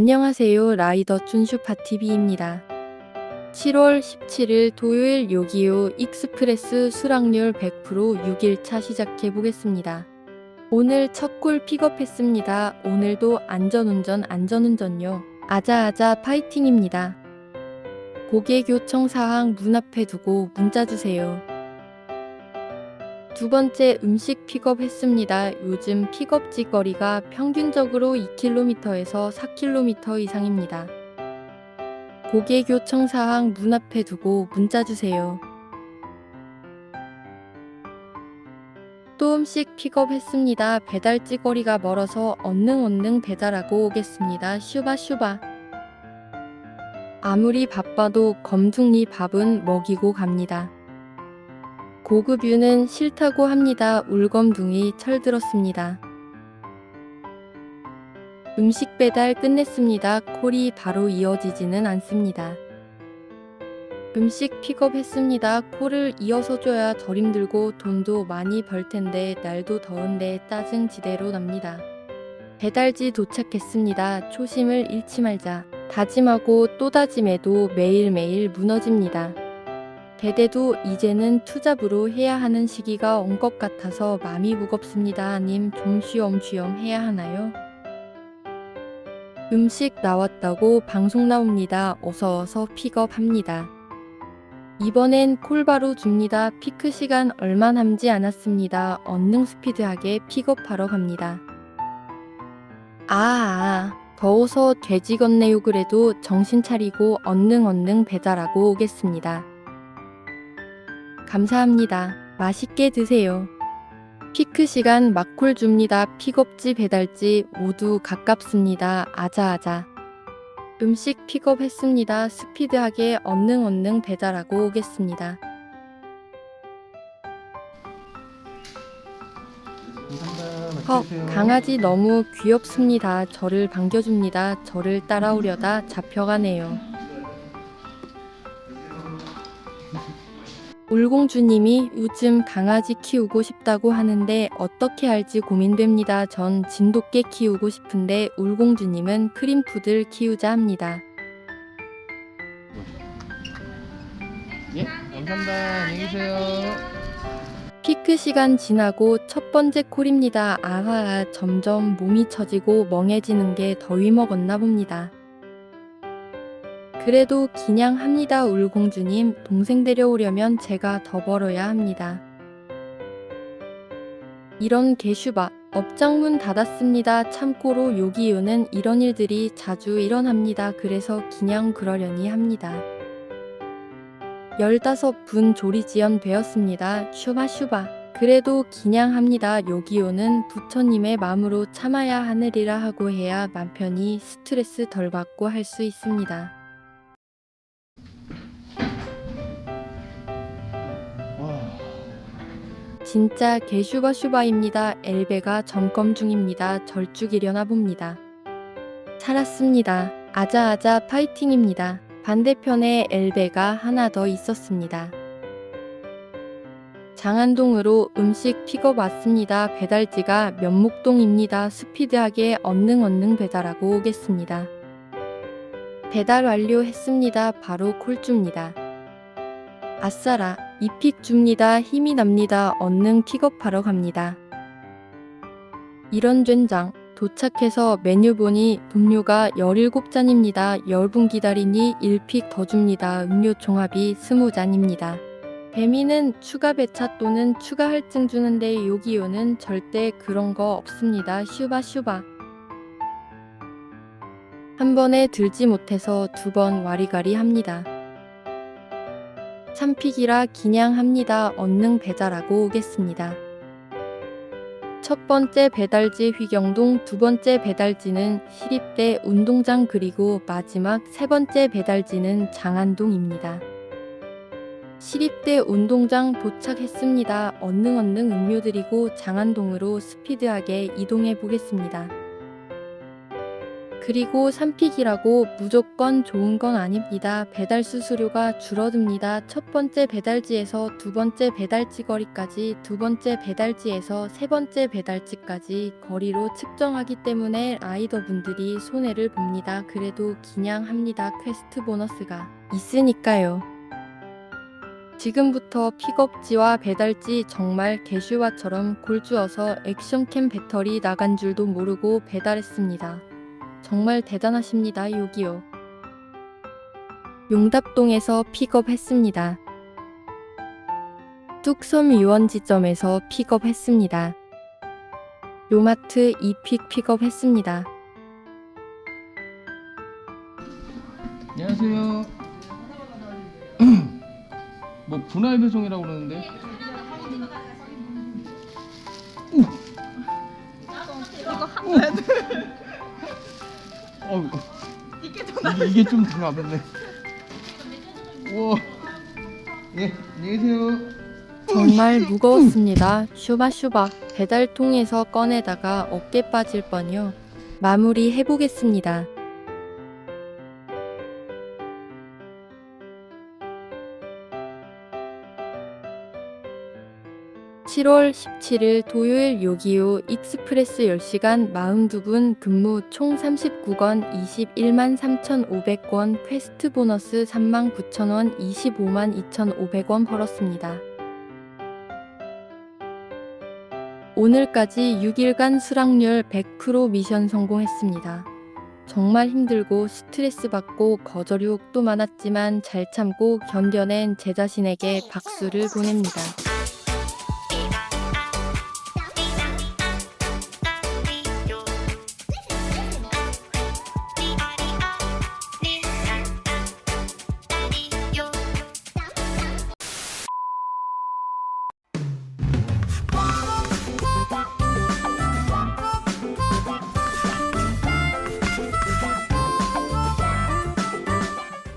안녕하세요. 라이더 춘슈파TV입니다. 7월 17일 토요일 요기요 익스프레스 수락률 100% 6일차 시작해 보겠습니다. 오늘 첫 골 픽업했습니다. 오늘도 안전운전 안전운전요. 아자아자 파이팅입니다. 고객 요청 사항 문 앞에 두고 문자 주세요. 두 번째 음식 픽업했습니다. 요즘 픽업지 거리가 평균적으로 2km에서 4km 이상입니다. 고객 요청 사항 문 앞에 두고 문자 주세요. 또 음식 픽업했습니다. 배달지 거리가 멀어서 얼른 얼른 배달하고 오겠습니다. 슈바 슈바. 아무리 바빠도 검둥이 밥은 먹이고 갑니다. 고급유는 싫다고 합니다. 울검둥이 철들었습니다. 음식 배달 끝냈습니다. 콜이 바로 이어지지는 않습니다. 음식 픽업했습니다. 콜을 이어서 줘야 덜 힘들고 돈도 많이 벌 텐데 날도 더운데 짜증 지대로 납니다. 배달지 도착했습니다. 초심을 잃지 말자. 다짐하고 또 다짐해도 매일매일 무너집니다. 대대도 이제는 투잡으로 해야 하는 시기가 온 것 같아서 마음이 무겁습니다. 님좀 쉬엄쉬엄 해야 하나요? 음식 나왔다고 방송 나옵니다. 어서 어서 픽업합니다. 이번엔 콜바로 줍니다. 피크 시간 얼마 남지 않았습니다. 언능 스피드하게 픽업하러 갑니다. 아, 아, 더워서 돼지 건네요 그래도 정신 차리고 언능 언능 배달하고 오겠습니다. 감사합니다. 맛있게 드세요. 피크 시간 막콜 줍니다. 픽업지 배달지 모두 가깝습니다. 아자아자. 음식 픽업했습니다. 스피드하게 언능 언능 배달하고 오겠습니다. 헉, 강아지 너무 귀엽습니다. 저를 반겨줍니다. 저를 따라오려다 잡혀가네요. 울공주님이 요즘 강아지 키우고 싶다고 하는데 어떻게 할지 고민됩니다. 전 진돗개 키우고 싶은데 울공주님은 크림푸들 키우자 합니다. 예, 감사합니다. 안녕히 계세요. 피크 시간 지나고 첫 번째 콜입니다. 아하, 점점 몸이 처지고 멍해지는 게 더위 먹었나 봅니다. 그래도 기냥 합니다. 울공주님, 동생 데려오려면 제가 더 벌어야 합니다. 이런 개슈바, 업장문 닫았습니다. 참고로 요기요는 이런 일들이 자주 일어납니다. 그래서 기냥 그러려니 합니다. 15분 조리지연 되었습니다. 슈바슈바. 그래도 기냥합니다. 요기요는 부처님의 마음으로 참아야 하느리라 하고 해야 맘 편히 스트레스 덜 받고 할 수 있습니다. 진짜 개슈바슈바입니다. 엘베가 점검 중입니다. 절 죽이려나 봅니다. 살았습니다. 아자아자 파이팅입니다. 반대편에 엘베가 하나 더 있었습니다. 장안동으로 음식 픽업 왔습니다. 배달지가 면목동입니다. 스피드하게 언능 언능 배달하고 오겠습니다. 배달 완료했습니다. 바로 콜줍니다. 아싸라, 이픽 줍니다. 힘이 납니다. 언능 픽업하러 갑니다. 이런 젠장. 도착해서 메뉴 보니 음료가 17잔입니다. 10분 기다리니 1픽 더 줍니다. 음료 종합이 20잔입니다. 배미는 추가 배차 또는 추가 할증 주는데 요기요는 절대 그런 거 없습니다. 슈바 슈바. 한 번에 들지 못해서 두 번 와리가리 합니다. 3픽이라 기냥합니다. 언능 배달하고 오겠습니다. 첫 번째 배달지 휘경동, 두 번째 배달지는 시립대 운동장 그리고 마지막 세 번째 배달지는 장안동입니다. 시립대 운동장 도착했습니다. 언능 언능 음료 드리고 장안동으로 스피드하게 이동해 보겠습니다. 그리고 3픽이라고 무조건 좋은 건 아닙니다. 배달 수수료가 줄어듭니다. 첫 번째 배달지에서 두 번째 배달지 거리까지, 두 번째 배달지에서 세 번째 배달지까지 거리로 측정하기 때문에 라이더분들이 손해를 봅니다. 그래도 기냥합니다. 퀘스트 보너스가 있으니까요. 지금부터 픽업지와 배달지 정말 개슈와처럼 골주어서 액션캠 배터리 나간 줄도 모르고 배달했습니다. 정말 대단하십니다, 요기요. 용답동에서 픽업했습니다. 뚝섬 유원지점에서 픽업했습니다. 요마트 2픽 픽업했습니다. 안녕하세요. 뭐 분할 배송이라고 그러는데. 우. 어, 이게 이게 좀더 가볍네. 우와. 예, 안녕히 계세요. 정말 무거웠습니다. 슈바슈바 배달통에서 꺼내다가 어깨 빠질 뻔요. 마무리 해보겠습니다. (7월 17일) 토요일 요기요 익스프레스 10시간 42분 근무 총 39건 21만 3,500원 퀘스트 보너스 3만 9천원 25만 2,500원 벌었습니다. 오늘까지 6일간 수락률 100% 미션 성공했습니다. 정말 힘들고 스트레스 받고 거절 유혹도 많았지만 잘 참고 견뎌낸 제 자신에게 박수를 보냅니다.